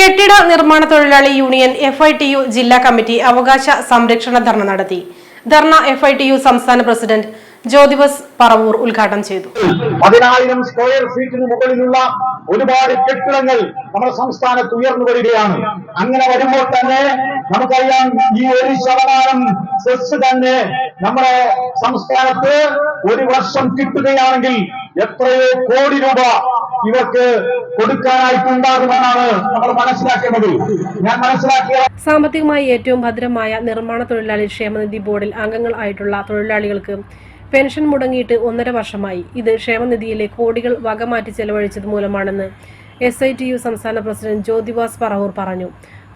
കെട്ടിട നിർമ്മാണ തൊഴിലാളി union F I T U ജില്ലാ കമ്മിറ്റി അവകാശ സംരക്ഷണ ധർണ നടത്തി. ധർണ എഫ് ഐ ടി യു സംസ്ഥാന പ്രസിഡന്റ് ജ്യോതിബസ് പറവൂർ ഉദ്ഘാടനം ചെയ്തു. പതിനായിരം സ്ക്വയർ ഫീറ്റിന് മുകളിലുള്ള ഒരുപാട് കെട്ടിടങ്ങൾ നമ്മുടെ സംസ്ഥാനത്ത് ഉയർന്നു വരികയാണ്. അങ്ങനെ വരുമ്പോൾ തന്നെ നമുക്കറിയാം ഈ ഒരു ശതമാനം സെസ് തന്നെ നമ്മുടെ സംസ്ഥാനത്ത് ഒരു വർഷം കിട്ടുകയാണെങ്കിൽ എത്രയോ കോടി രൂപ ഇവർക്ക് കൊടുക്കാനായിട്ടുണ്ടാകുമെന്നാണ് നമ്മൾ മനസ്സിലാക്കേണ്ടത്. ഞാൻ മനസ്സിലാക്കിയ സാമ്പത്തികമായി ഏറ്റവും ഭദ്രമായ നിർമ്മാണ തൊഴിലാളി ക്ഷേമനിധി ബോർഡിൽ അംഗങ്ങൾ ആയിട്ടുള്ള തൊഴിലാളികൾക്ക് പെൻഷൻ മുടങ്ങിയിട്ട് ഒന്നര വർഷമായി. ഇത് ക്ഷേമനിധിയിലെ കോടികൾ വകമാറ്റി ചെലവഴിച്ചത് മൂലമാണെന്ന് എസ് ഐ ടി യു സംസ്ഥാന പ്രസിഡന്റ് ജ്യോതിവാസ് പറവൂർ പറഞ്ഞു.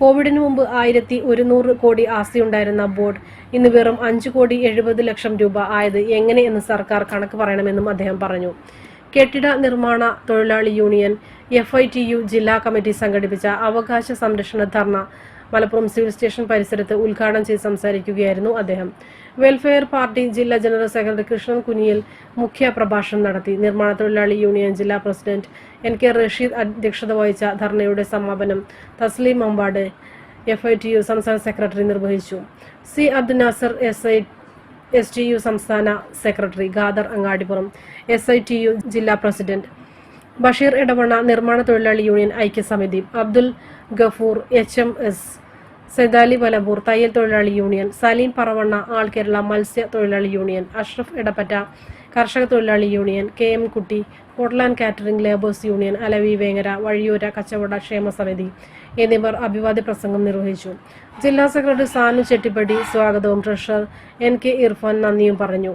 കോവിഡിന് മുമ്പ് ആയിരത്തി ഒരുന്നൂറ് കോടി ആസ്തിയുണ്ടായിരുന്ന ബോർഡ് ഇന്ന് വെറും അഞ്ചു കോടി എഴുപത് ലക്ഷം രൂപ ആയത് എങ്ങനെയെന്ന് സർക്കാർ കണക്ക് പറയണമെന്നും അദ്ദേഹം പറഞ്ഞു. കെട്ടിട നിർമ്മാണ തൊഴിലാളി union F I T U ജില്ലാ കമ്മിറ്റി സംഘടിപ്പിച്ച അവകാശ സംരക്ഷണ ധർണ മലപ്പുറം സിവിൽ സ്റ്റേഷൻ പരിസരത്ത് ഉദ്ഘാടനം ചെയ്ത് സംസാരിക്കുകയായിരുന്നു അദ്ദേഹം. വെൽഫെയർ പാർട്ടി ജില്ലാ ജനറൽ സെക്രട്ടറി കൃഷ്ണൻ കുനിയൽ മുഖ്യ പ്രഭാഷണം നടത്തി. നിർമ്മാണ തൊഴിലാളി യൂണിയൻ ജില്ലാ പ്രസിഡന്റ് എൻ കെ റഷീദ് അധ്യക്ഷത വഹിച്ച ധർണയുടെ സമാപനം Thasleem Ambad F I T U സംസ്ഥാന സെക്രട്ടറി നിർവഹിച്ചു. C Abdul Nasar S I S T U സംസ്ഥാന secretary Khader Angadippuram S I T U ജില്ലാ പ്രസിഡന്റ് ബഷീർ ഇടവണ്ണ നിർമ്മാണ തൊഴിലാളി union ഐക്യസമിതി Abdul Gafoor H M S Sedali Valambur തയ്യൽ തൊഴിലാളി union Saleem Paravanna all Kerala മത്സ്യ തൊഴിലാളി യൂണിയൻ അഷ്റഫ് ഇടപ്പറ്റ കർഷക തൊഴിലാളി union K M Kutty Portland catering labours union Alavi Vengara വഴിയൂര കച്ചവട ക്ഷേമ സമിതി എന്നിവർ അഭിവാദ്യ പ്രസംഗം നിർവഹിച്ചു. ജില്ലാ സെക്രട്ടറി സാനു ചെട്ടിപ്പടി സ്വാഗതവും ട്രഷറർ എൻ കെ ഇർഫാൻ നന്ദിയും പറഞ്ഞു.